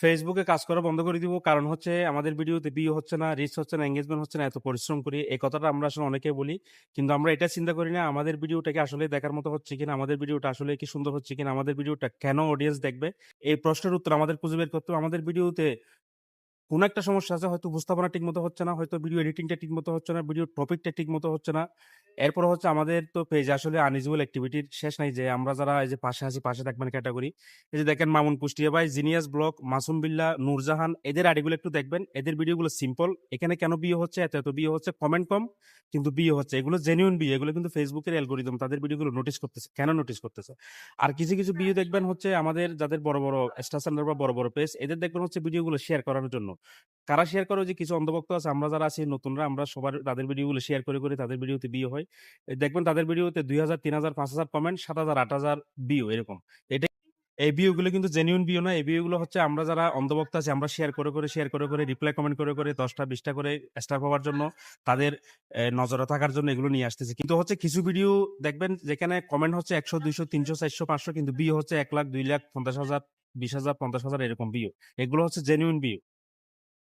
ফেসবুকে কাজ করা বন্ধ করে দিব। কারণ হচ্ছে আমাদের ভিডিওতে ভিউ হচ্ছে না, রিচ হচ্ছে না, এঙ্গেজমেন্ট হচ্ছে না, এত পরিশ্রম করি। এই কথাটা আমরা আসলে অনেকেই বলি। কিন্তু আমরা এটা চিন্তা করি না আমাদের ভিডিওটাকে আসলে দেখার মতো হচ্ছে কিনা, আমাদের ভিডিওটা আসলে কি সুন্দর হচ্ছে কিনা, আমাদের ভিডিওটা কেন অডিয়েন্স দেখবে? এই প্রশ্নের উত্তর আমাদের খুঁজে বের করতে আমাদের ভিডিওতে কোন একটা সমস্যা আছে হয়তো উপস্থাপনা ঠিকমতো হচ্ছে না, হয়তো ভিডিও এডিটিংটা ঠিকমতো হচ্ছে না, ভিডিও টপিকটা ঠিকমতো হচ্ছে না। এরপর হচ্ছে আমাদের তো পেজে আসলে আনইউজুয়াল অ্যাক্টিভিটির শেষ নাই যে আমরা যারা এই যে পাশে আছি, পাশে থাকবেন ক্যাটাগরি এই যে দেখেন মামুন কুষ্টিয়া ভাই, জিনিয়াস ব্লক মাসুম বিল্লাহ, নূরজাহান এদের আইডিগুলো একটু দেখবেন। এদের ভিডিওগুলো সিম্পল। এখানে কেন বিয়ে হচ্ছে, এত, এত বিয়ে হচ্ছে, কমেন্ট কম কিন্তু বিয়ে হচ্ছে। এগুলো জেনুইন বিয়ে। এগুলো কিন্তু ফেসবুকের অ্যালগরিদম তাদের ভিডিওগুলো নোটিস করতেছে। কেন নোটিস করতেছে? আর কিছু, কিছু ভিডিও দেখবেন হচ্ছে আমাদের যাদের বড়, বড় স্টার বা বড়, বড় পেজ এদের দেখবেন হচ্ছে ভিডিওগুলো শেয়ার করানোর জন্য। কারা শেয়ার করে? যে কিছু অন্ধভক্ত আছে। আমরা যারা আছি নতুনরা আমরা সবার তাদের ভিডিওগুলো শেয়ার করে, করে তাদের ভিডিওতে ভিউ হয়। দেখবেন তাদের ভিডিওতে ২০০০, ৩০০০, ৫০০০ কমেন্ট, ৭০০০, ৮০০০ ভিউ এরকম। এটা এই ভিউ গুলো কিন্তু জেনুইন বিও না। এই ভিউ গুলো হচ্ছে আমরা যারা অন্ধভক্ত আছি আমরা শেয়ার করে, করে, শেয়ার করে, করে, রিপ্লাই কমেন্ট করে, করে ১০ টা ২০ টা করে স্টার পাওয়ার জন্য তাদের নজরে থাকার জন্য এগুলো নিয়ে আসতেছি। কিন্তু হচ্ছে কিছু ভিডিও দেখবেন যেখানে কমেন্ট হচ্ছে একশো দুইশো তিনশো চারশো পাঁচশো কিন্তু বিও হচ্ছে এক লাখ, দুই লাখ, ৫০,০০০, ২০,০০০, ৫০,০০০ এরকম বিও এগুলো হচ্ছে জেনুইন ভিউ।